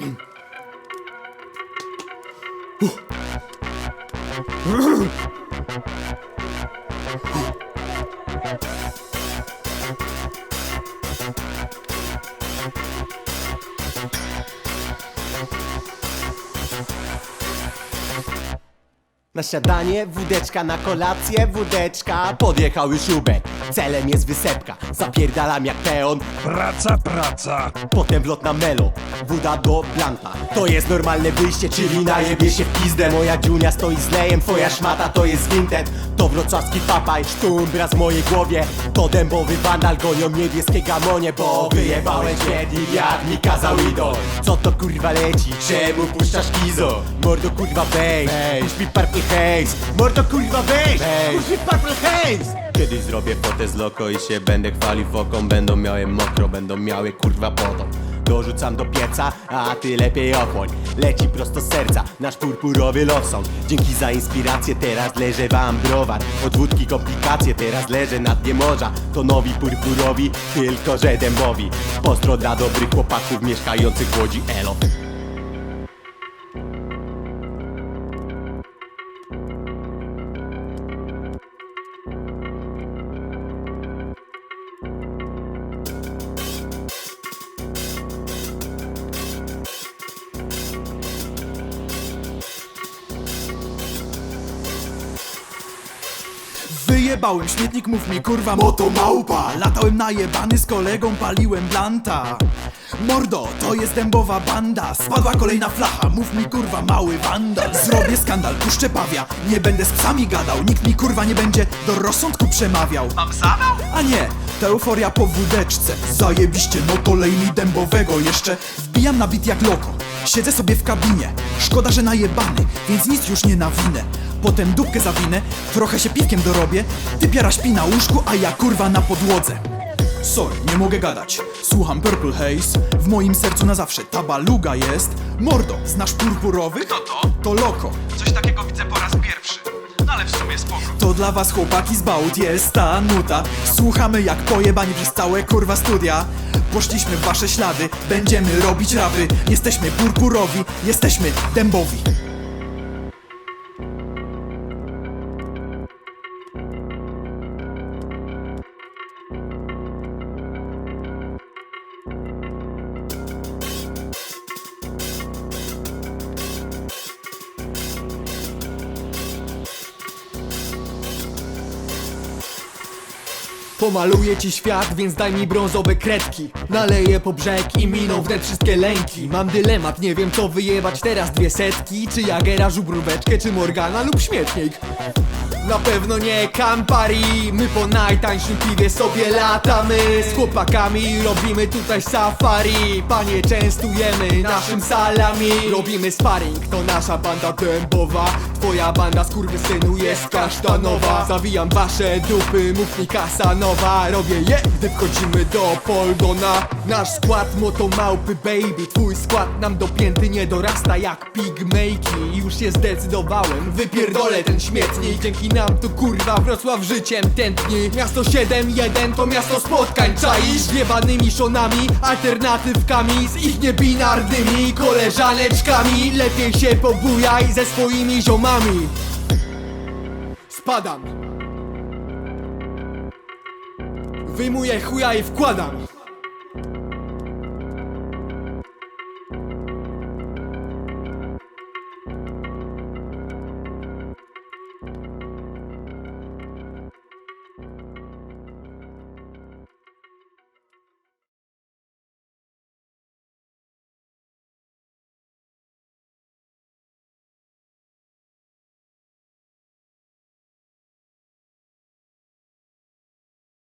Uh. Na śniadanie, wódeczka na kolację, wódeczka. Podjechał już Ubek, celem jest wysepka. Zapierdalam jak peon, Praca, praca. potem wlot na melo Woda do blanta, to jest normalne wyjście Czyli najebie się w pizdę. Moja dziunia stoi z lejem, twoja szmata to jest Vinted. To wrocławski papaj, sztumbra z mojej głowie. To dębowy wandal, gonią niebieskie gamonie Bo wyjebałem świat i wiatr mi kazał idol Co to kurwa leci, czemu puszczasz kizo? Mordo kurwa puść mi Purple Haze. Mordo kurwa weź, mi Purple Haze! Kiedyś zrobię fotę z loko i się będę chwalił foką Będą miały mokro, będą miały kurwa potop. Dorzucam do pieca, a ty lepiej ochłoń. Leci prosto z serca, nasz purpurowy love song. Dzięki za inspirację, teraz leżę wam browar Od wódki komplikacje, teraz leżę na dnie morza. To nowi purpurowi, tylko że dębowi. Pozdro dla dobrych chłopaków mieszkających w Łodzi Elo Wyjebałem śmietnik, mów mi kurwa moto małpa. Latałem najebany z kolegą, paliłem blanta. Mordo, to jest dębowa banda. Spadła kolejna flacha, mów mi kurwa mały wandal Zrobię skandal, puszczę pawia. Nie będę z psami gadał, nikt mi kurwa nie będzie do rozsądku przemawiał. Mam zawał? A nie, to euforia po wódeczce. Zajebiście, no to lej mi dębowego jeszcze. Wbijam na bit jak loko Siedzę sobie w kabinie. Szkoda, że najebany, więc nic już nie nawinę Potem dupkę zawinę, trochę się piwkiem dorobię. Ty piara śpi na łóżku, a ja kurwa na podłodze. Sorry, nie mogę gadać. Słucham Purple Haze. W moim sercu na zawsze ta baluga jest. Mordo, znasz purpurowy? To to? To loko Coś takiego widzę po raz pierwszy. No ale w sumie spoko. To dla was chłopaki z bałut jest ta nuta. Słuchamy jak pojebani przez całe kurwa studia Poszliśmy w wasze ślady, będziemy robić rawy. Jesteśmy purpurowi, jesteśmy dębowi Pomaluję ci świat, więc daj mi brązowe kredki. Naleję po brzeg i miną wnet wszystkie lęki. Mam dylemat, nie wiem co wyjebać teraz dwie setki. Czy Jagera, żubróweczkę, czy Morgana lub śmietnik na pewno nie Campari. My po najtańszym piwie sobie latamy. Z chłopakami robimy tutaj safari. Panie częstujemy naszym salami. Robimy sparring, to nasza banda dębowa. Twoja banda skurwysynu jest kasztanowa Zawijam wasze dupy, mów mi kasanowa Robię je, gdy wchodzimy do Polgona Nasz skład moto małpy baby. Twój skład nam dopięty nie dorasta jak pigmejki Już się zdecydowałem, wypierdolę ten śmietnik. Dzięki nam tu kurwa Wrocław życiem tętni. Miasto 7-1 to miasto spotkań. Czaisz? Wiebanymi szonami, alternatywkami Z ich niebinarnymi koleżaneczkami. Lepiej się pobujaj ze swoimi ziomami. Spadam. Wyjmuję chuja i wkładam